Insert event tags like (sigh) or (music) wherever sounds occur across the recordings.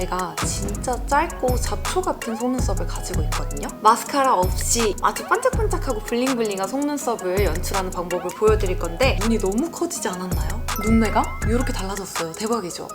제가 진짜 짧고 잡초 같은 속눈썹을 가지고 있거든요. 마스카라 없이 아주 반짝반짝하고 블링블링한 속눈썹을 연출하는 방법을 보여드릴 건데 눈이 너무 커지지 않았나요? 눈매가 이렇게 달라졌어요. 대박이죠?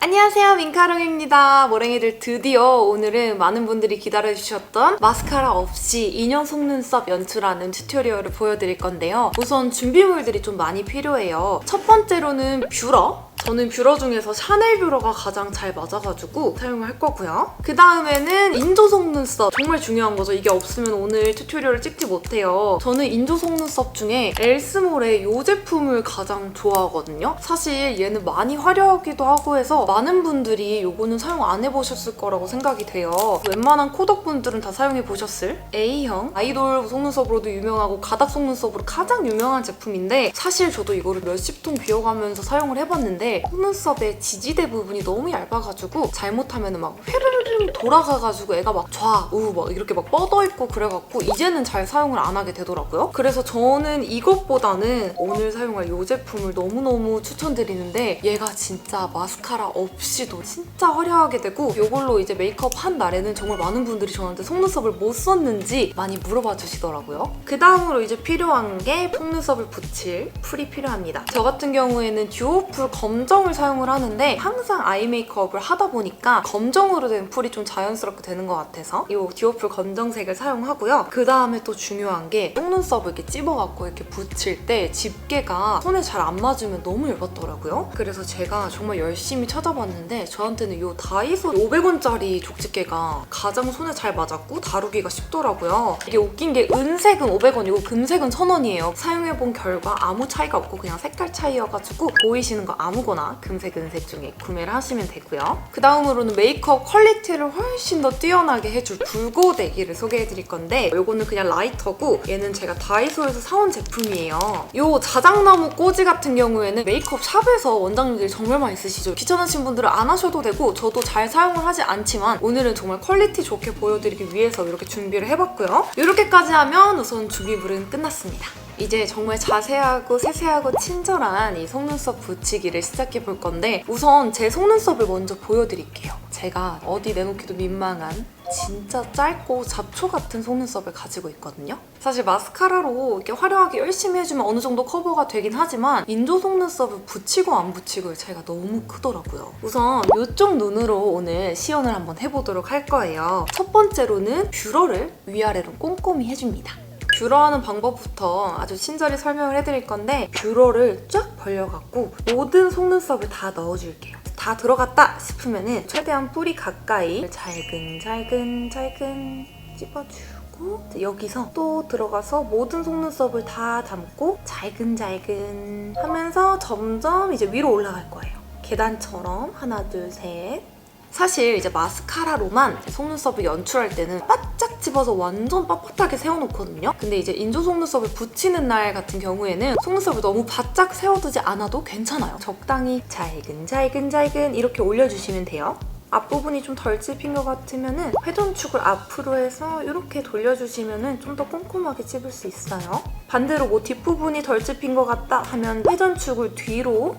안녕하세요 민카롱입니다 모랭이들 드디어 오늘은 많은 분들이 기다려주셨던 마스카라 없이 인형 속눈썹 연출하는 튜토리얼을 보여드릴 건데요 우선 준비물들이 좀 많이 필요해요 첫 번째로는 뷰러 저는 뷰러 중에서 샤넬 뷰러가 가장 잘 맞아가지고 사용을 할 거고요. 그 다음에는 인조 속 눈썹 정말 중요한 거죠. 이게 없으면 오늘 튜토리얼을 찍지 못해요. 저는 인조 속 눈썹 중에 엘스몰의 이 제품을 가장 좋아하거든요. 사실 얘는 많이 화려하기도 하고 해서 많은 분들이 이거는 사용 안 해보셨을 거라고 생각이 돼요. 웬만한 코덕분들은 다 사용해 보셨을 A형 아이돌 속눈썹으로도 유명하고 가닥 속눈썹으로 가장 유명한 제품인데 사실 저도 이거를 몇십 통 비워가면서 사용을 해봤는데 속눈썹의 지지대 부분이 너무 얇아가지고 잘못하면 막 휘르르 돌아가가지고 애가 막 좌우 막 이렇게 막 뻗어 있고 그래갖고 이제는 잘 사용을 안 하게 되더라고요. 그래서 저는 이것보다는 오늘 사용할 이 제품을 너무너무 추천드리는데 얘가 진짜 마스카라 없이도 진짜 화려하게 되고 이걸로 이제 메이크업 한 날에는 정말 많은 분들이 저한테 속눈썹을 못 썼는지 많이 물어봐 주시더라고요. 그 다음으로 이제 필요한 게 속눈썹을 붙일 풀이 필요합니다. 저 같은 경우에는 듀오풀 검 정을 사용을 하는데 항상 아이 메이크업을 하다 보니까 검정으로 된 풀이 좀 자연스럽게 되는 것 같아서 이 듀오풀 검정색을 사용하고요. 그 다음에 또 중요한 게 속눈썹을 이렇게 찝어갖고 이렇게 붙일 때 집게가 손에 잘 안 맞으면 너무 얇았더라고요. 그래서 제가 정말 열심히 찾아봤는데 저한테는 이 다이소 500원짜리 족집게가 가장 손에 잘 맞았고 다루기가 쉽더라고요. 이게 웃긴 게 은색은 500원이고 금색은 1000원이에요. 사용해본 결과 아무 차이가 없고 그냥 색깔 차이여가지고 보이시는 거 아무거나 금색, 은색 중에 구매를 하시면 되고요. 그 다음으로는 메이크업 퀄리티를 훨씬 더 뛰어나게 해줄 붉고데기를 소개해드릴 건데 이거는 그냥 라이터고 얘는 제가 다이소에서 사온 제품이에요. 이 자작나무 꼬지 같은 경우에는 메이크업 샵에서 원장님들이 정말 많이 쓰시죠. 귀찮으신 분들은 안 하셔도 되고 저도 잘 사용을 하지 않지만 오늘은 정말 퀄리티 좋게 보여드리기 위해서 이렇게 준비를 해봤고요. 이렇게까지 하면 우선 준비물은 끝났습니다. 이제 정말 자세하고 세세하고 친절한 이 속눈썹 붙이기를 시작해 볼 건데 우선 제 속눈썹을 먼저 보여드릴게요. 제가 어디 내놓기도 민망한 진짜 짧고 잡초 같은 속눈썹을 가지고 있거든요. 사실 마스카라로 이렇게 화려하게 열심히 해주면 어느 정도 커버가 되긴 하지만 인조 속눈썹을 붙이고 안 붙이고의 차이가 너무 크더라고요. 우선 이쪽 눈으로 오늘 시연을 한번 해보도록 할 거예요. 첫 번째로는 뷰러를 위아래로 꼼꼼히 해줍니다. 뷰러하는 방법부터 아주 친절히 설명을 해드릴 건데 뷰러를 쫙 벌려갖고 모든 속눈썹을 다 넣어줄게요. 다 들어갔다 싶으면 은 최대한 뿌리 가까이 잘근잘근 잘근 찝어주고 여기서 또 들어가서 모든 속눈썹을 다 담고 잘근잘근 하면서 점점 이제 위로 올라갈 거예요. 계단처럼 하나 둘 셋 사실 이제 마스카라로만 속눈썹을 연출할 때는 바짝 집어서 완전 빳빳하게 세워놓거든요. 근데 이제 인조 속눈썹을 붙이는 날 같은 경우에는 속눈썹을 너무 바짝 세워두지 않아도 괜찮아요. 적당히 잘근잘근잘근 이렇게 올려주시면 돼요. 앞부분이 좀 덜 찝힌 것 같으면 회전축을 앞으로 해서 이렇게 돌려주시면 좀 더 꼼꼼하게 찝을 수 있어요. 반대로 뭐 뒷부분이 덜 찝힌 것 같다 하면 회전축을 뒤로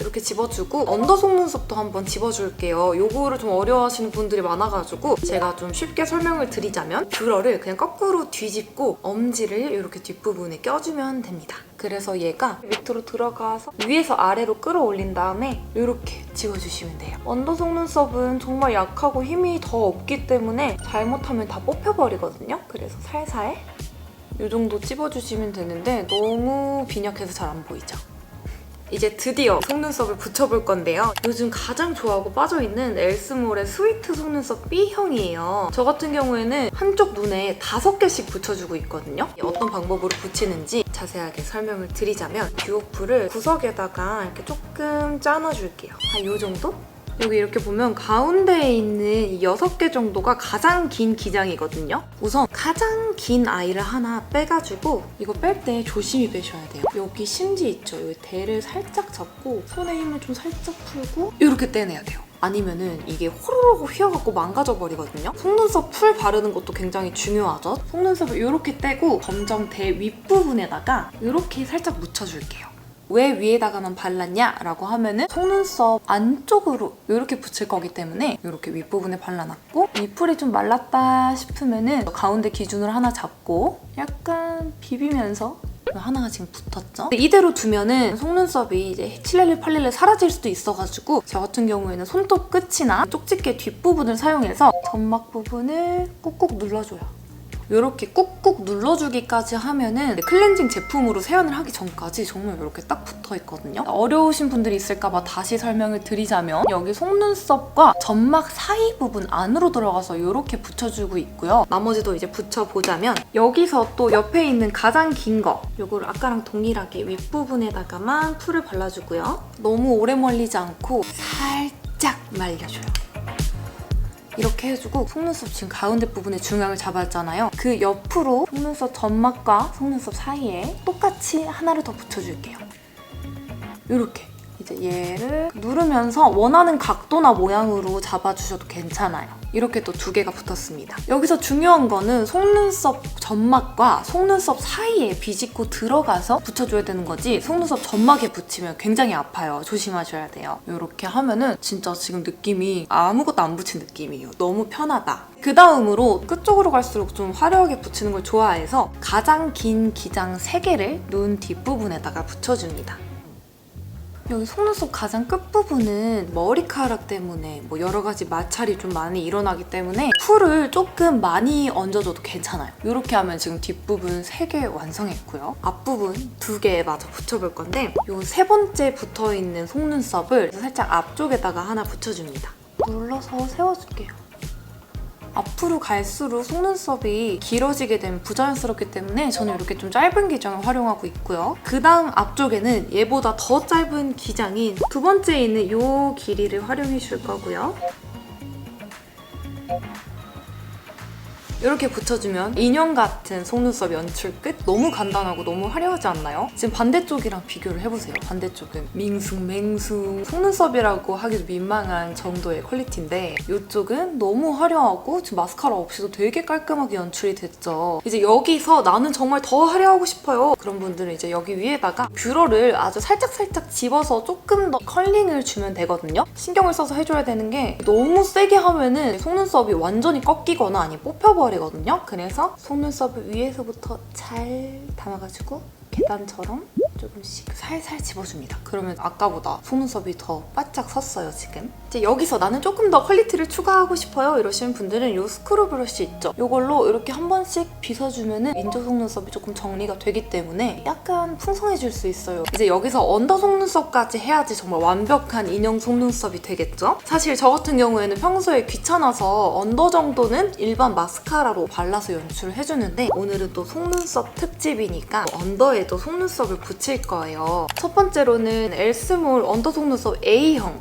이렇게 집어주고 언더 속눈썹도 한번 집어줄게요. 요거를 좀 어려워하시는 분들이 많아가지고 제가 좀 쉽게 설명을 드리자면 뷰러를 그냥 거꾸로 뒤집고 엄지를 이렇게 뒷부분에 껴주면 됩니다. 그래서 얘가 밑으로 들어가서 위에서 아래로 끌어올린 다음에 이렇게 집어주시면 돼요. 언더 속눈썹은 정말 약하고 힘이 더 없기 때문에 잘못하면 다 뽑혀버리거든요. 그래서 살살 이 정도 찝어주시면 되는데 너무 빈약해서 잘 안 보이죠? 이제 드디어 속눈썹을 붙여볼 건데요. 요즘 가장 좋아하고 빠져있는 엘스몰의 스위트 속눈썹 B형이에요. 저 같은 경우에는 한쪽 눈에 다섯 개씩 붙여주고 있거든요. 어떤 방법으로 붙이는지 자세하게 설명을 드리자면 듀오풀을 구석에다가 이렇게 조금 짜놔줄게요. 한 이 정도? 여기 이렇게 보면 가운데에 있는 이 6개 정도가 가장 긴 기장이거든요. 우선 가장 긴 아이를 하나 빼가지고 이거 뺄 때 조심히 빼셔야 돼요. 여기 심지 있죠? 여기 대를 살짝 잡고 손에 힘을 좀 살짝 풀고 이렇게 떼내야 돼요. 아니면은 이게 호로록 휘어갖고 망가져 버리거든요. 속눈썹 풀 바르는 것도 굉장히 중요하죠. 속눈썹을 이렇게 떼고 검정 대 윗부분에다가 이렇게 살짝 묻혀줄게요. 왜 위에다가만 발랐냐 라고 하면은 속눈썹 안쪽으로 이렇게 붙일 거기 때문에 이렇게 윗부분에 발라놨고 윗풀이 좀 말랐다 싶으면은 가운데 기준으로 하나 잡고 약간 비비면서 하나가 지금 붙었죠? 이대로 두면은 속눈썹이 이제 칠렐리 팔렐리 사라질 수도 있어가지고 저 같은 경우에는 손톱 끝이나 쪽집게 뒷부분을 사용해서 점막 부분을 꾹꾹 눌러줘요. 이렇게 꾹꾹 눌러주기까지 하면은 클렌징 제품으로 세안을 하기 전까지 정말 이렇게 딱 붙어 있거든요. 어려우신 분들이 있을까봐 다시 설명을 드리자면 여기 속눈썹과 점막 사이 부분 안으로 들어가서 이렇게 붙여주고 있고요. 나머지도 이제 붙여보자면 여기서 또 옆에 있는 가장 긴 거 이거를 아까랑 동일하게 윗부분에다가만 풀을 발라주고요. 너무 오래 말리지 않고 살짝 말려줘요. 이렇게 해주고 속눈썹 지금 가운데 부분에 중앙을 잡았잖아요. 그 옆으로 속눈썹 점막과 속눈썹 사이에 똑같이 하나를 더 붙여줄게요. 이렇게 이제 얘를 누르면서 원하는 각도나 모양으로 잡아주셔도 괜찮아요. 이렇게 또 두 개가 붙었습니다. 여기서 중요한 거는 속눈썹 점막과 속눈썹 사이에 비집고 들어가서 붙여줘야 되는 거지 속눈썹 점막에 붙이면 굉장히 아파요. 조심하셔야 돼요. 이렇게 하면은 진짜 지금 느낌이 아무것도 안 붙인 느낌이에요. 너무 편하다. 그 다음으로 끝쪽으로 갈수록 좀 화려하게 붙이는 걸 좋아해서 가장 긴 기장 3개를 눈 뒷부분에다가 붙여줍니다. 여기 속눈썹 가장 끝부분은 머리카락 때문에 뭐 여러 가지 마찰이 좀 많이 일어나기 때문에 풀을 조금 많이 얹어줘도 괜찮아요. 이렇게 하면 지금 뒷부분 3개 완성했고요. 앞부분 2개 마저 붙여볼 건데 이 세 번째 붙어있는 속눈썹을 살짝 앞쪽에다가 하나 붙여줍니다. 눌러서 세워줄게요. 앞으로 갈수록 속눈썹이 길어지게 되면 부자연스럽기 때문에 저는 이렇게 좀 짧은 기장을 활용하고 있고요. 그 다음 앞쪽에는 얘보다 더 짧은 기장인 두 번째에 있는 이 길이를 활용해 줄 거고요. 이렇게 붙여주면 인형 같은 속눈썹 연출 끝? 너무 간단하고 너무 화려하지 않나요? 지금 반대쪽이랑 비교를 해보세요. 반대쪽은 밍숭 맹숭 속눈썹이라고 하기도 민망한 정도의 퀄리티인데 이쪽은 너무 화려하고 지금 마스카라 없이도 되게 깔끔하게 연출이 됐죠. 이제 여기서 나는 정말 더 화려하고 싶어요. 그런 분들은 이제 여기 위에다가 뷰러를 아주 살짝살짝 집어서 조금 더 컬링을 주면 되거든요. 신경을 써서 해줘야 되는 게 너무 세게 하면은 속눈썹이 완전히 꺾이거나 아니면 뽑혀버 리거든요. 그래서 속눈썹을 위에서부터 잘 담아가지고 계단처럼 조금씩 살살 집어줍니다. 그러면 아까보다 속눈썹이 더 바짝 섰어요, 지금. 이제 여기서 나는 조금 더 퀄리티를 추가하고 싶어요 이러시는 분들은 이 스크루 브러쉬 있죠? 이걸로 이렇게 한 번씩 빗어주면은 인조 속눈썹이 조금 정리가 되기 때문에 약간 풍성해질 수 있어요. 이제 여기서 언더 속눈썹까지 해야지 정말 완벽한 인형 속눈썹이 되겠죠? 사실 저 같은 경우에는 평소에 귀찮아서 언더 정도는 일반 마스카라로 발라서 연출을 해주는데 오늘은 또 속눈썹 특집이니까 언더에도 속눈썹을 붙일 거예요. 첫 번째로는 엘스몰 언더 속눈썹 A형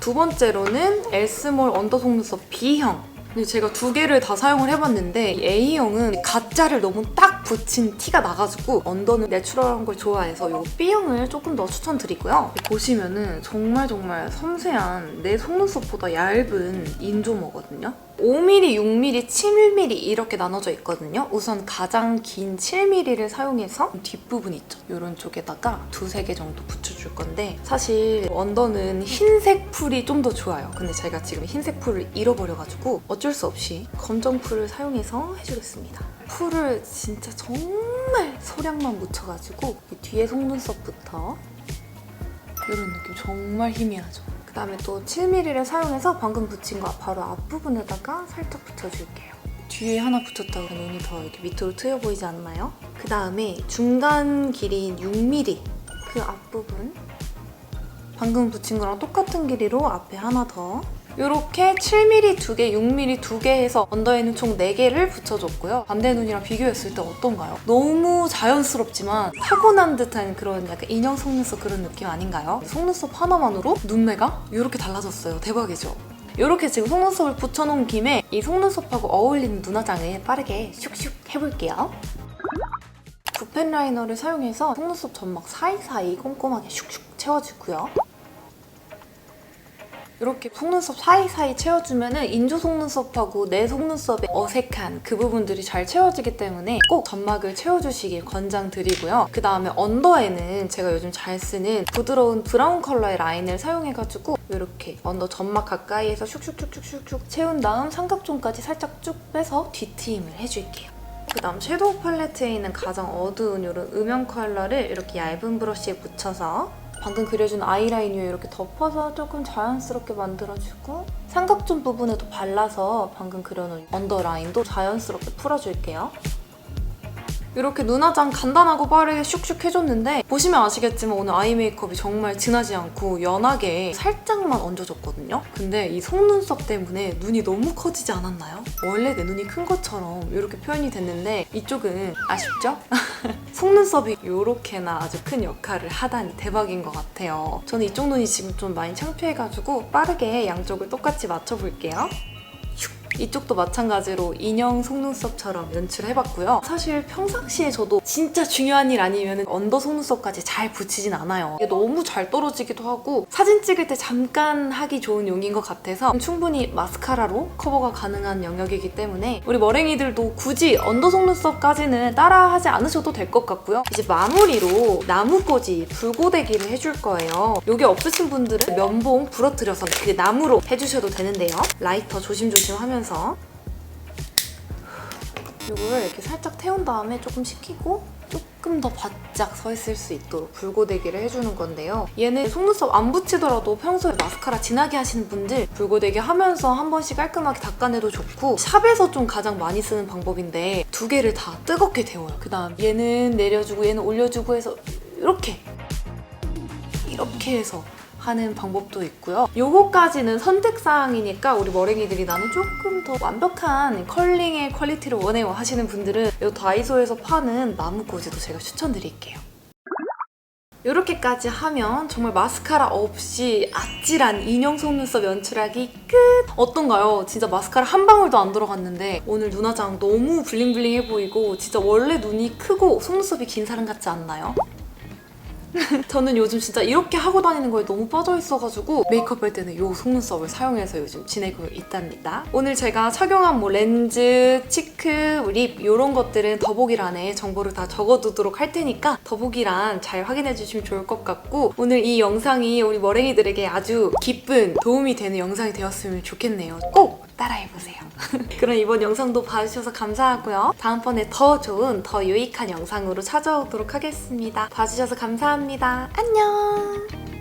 두 번째로는 엘스몰 언더 속눈썹 B형 제가 두 개를 다 사용을 해봤는데 이 A형은 가짜를 너무 딱 붙인 티가 나가지고 언더는 내추럴한 걸 좋아해서 이 B형을 조금 더 추천드리고요. 보시면은 정말 정말 섬세한 내 속눈썹보다 얇은 인조모거든요. 5mm, 6mm, 7mm 이렇게 나눠져 있거든요. 우선 가장 긴 7mm를 사용해서 뒷부분 있죠. 이런 쪽에다가 두세 개 정도 붙여줄 건데 사실 언더는 흰색 풀이 좀 더 좋아요. 근데 제가 지금 흰색 풀을 잃어버려가지고 어쩔 수 없이 검정 풀을 사용해서 해주겠습니다. 풀을 진짜 정말 소량만 묻혀가지고 이 뒤에 속눈썹부터 이런 느낌 정말 희미하죠. 그 다음에 또 7mm를 사용해서 방금 붙인 거 바로 앞부분에다가 살짝 붙여줄게요. 뒤에 하나 붙였다가 눈이 더 이렇게 밑으로 트여 보이지 않나요? 그 다음에 중간 길이인 6mm 그 앞부분 방금 붙인 거랑 똑같은 길이로 앞에 하나 더 이렇게 7mm 두 개, 6mm 두개 해서 언더에는 총 4개를 붙여줬고요. 반대 눈이랑 비교했을 때 어떤가요? 너무 자연스럽지만 타고난 듯한 그런 약간 인형 속눈썹 그런 느낌 아닌가요? 속눈썹 하나만으로 눈매가 이렇게 달라졌어요. 대박이죠? 이렇게 지금 속눈썹을 붙여놓은 김에 이 속눈썹하고 어울리는 눈화장을 빠르게 슉슉 해볼게요. 붓펜 라이너를 사용해서 속눈썹 점막 사이사이 꼼꼼하게 슉슉 채워주고요. 이렇게 속눈썹 사이사이 채워주면은 인조 속눈썹하고 내 속눈썹의 어색한 그 부분들이 잘 채워지기 때문에 꼭 점막을 채워주시길 권장드리고요. 그 다음에 언더에는 제가 요즘 잘 쓰는 부드러운 브라운 컬러의 라인을 사용해가지고 이렇게 언더 점막 가까이에서 슉슉슉슉슉 채운 다음 삼각존까지 살짝 쭉 빼서 뒤트임을 해줄게요. 그 다음 섀도우 팔레트에 있는 가장 어두운 이런 음영 컬러를 이렇게 얇은 브러쉬에 묻혀서 방금 그려준 아이라인 위에 이렇게 덮어서 조금 자연스럽게 만들어주고 삼각존 부분에도 발라서 방금 그려놓은 언더라인도 자연스럽게 풀어줄게요. 이렇게 눈화장 간단하고 빠르게 슉슉 해줬는데 보시면 아시겠지만 오늘 아이 메이크업이 정말 진하지 않고 연하게 살짝만 얹어줬거든요. 근데 이 속눈썹 때문에 눈이 너무 커지지 않았나요? 원래 내 눈이 큰 것처럼 이렇게 표현이 됐는데 이쪽은 아쉽죠? (laughs) 속눈썹이 이렇게나 아주 큰 역할을 하다니 대박인 것 같아요. 저는 이쪽 눈이 지금 좀 많이 창피해가지고 빠르게 양쪽을 똑같이 맞춰볼게요. 이쪽도 마찬가지로 인형 속눈썹처럼 연출해봤고요. 사실 평상시에 저도 진짜 중요한 일 아니면 언더 속눈썹까지 잘 붙이진 않아요. 이게 너무 잘 떨어지기도 하고 사진 찍을 때 잠깐 하기 좋은 용인 것 같아서 충분히 마스카라로 커버가 가능한 영역이기 때문에 우리 머랭이들도 굳이 언더 속눈썹까지는 따라하지 않으셔도 될 것 같고요. 이제 마무리로 나무꽂이 불고데기를 해줄 거예요. 여기 없으신 분들은 면봉 부러뜨려서 그 나무로 해주셔도 되는데요. 라이터 조심조심 하면서 이거를 이렇게 살짝 태운 다음에 조금 식히고 조금 더 바짝 서 있을 수 있도록 불고데기를 해주는 건데요. 얘는 속눈썹 안 붙이더라도 평소에 마스카라 진하게 하시는 분들 불고데기 하면서 한 번씩 깔끔하게 닦아내도 좋고 샵에서 좀 가장 많이 쓰는 방법인데 두 개를 다 뜨겁게 데워요. 그 다음 얘는 내려주고 얘는 올려주고 해서 이렇게 이렇게 해서 하는 방법도 있고요. 요거까지는 선택사항이니까 우리 머랭이들이 나는 조금 더 완벽한 컬링의 퀄리티를 원해요 하시는 분들은 이 다이소에서 파는 나무꽂이도 제가 추천드릴게요. 이렇게까지 하면 정말 마스카라 없이 아찔한 인형 속눈썹 연출하기 끝! 어떤가요? 진짜 마스카라 한 방울도 안 들어갔는데 오늘 눈화장 너무 블링블링해 보이고 진짜 원래 눈이 크고 속눈썹이 긴 사람 같지 않나요? (laughs) 저는 요즘 진짜 이렇게 하고 다니는 거에 너무 빠져 있어가지고 메이크업 할 때는 이 속눈썹을 사용해서 요즘 지내고 있답니다. 오늘 제가 착용한 뭐 렌즈, 치크, 립 이런 것들은 더보기란에 정보를 다 적어두도록 할 테니까 더보기란 잘 확인해 주시면 좋을 것 같고 오늘 이 영상이 우리 머랭이들에게 아주 기쁜 도움이 되는 영상이 되었으면 좋겠네요. 꼭 따라해보세요. (laughs) 그럼 이번 영상도 봐주셔서 감사하고요. 다음번에 더 좋은, 더 유익한 영상으로 찾아오도록 하겠습니다. 봐주셔서 감사합니다. 안녕!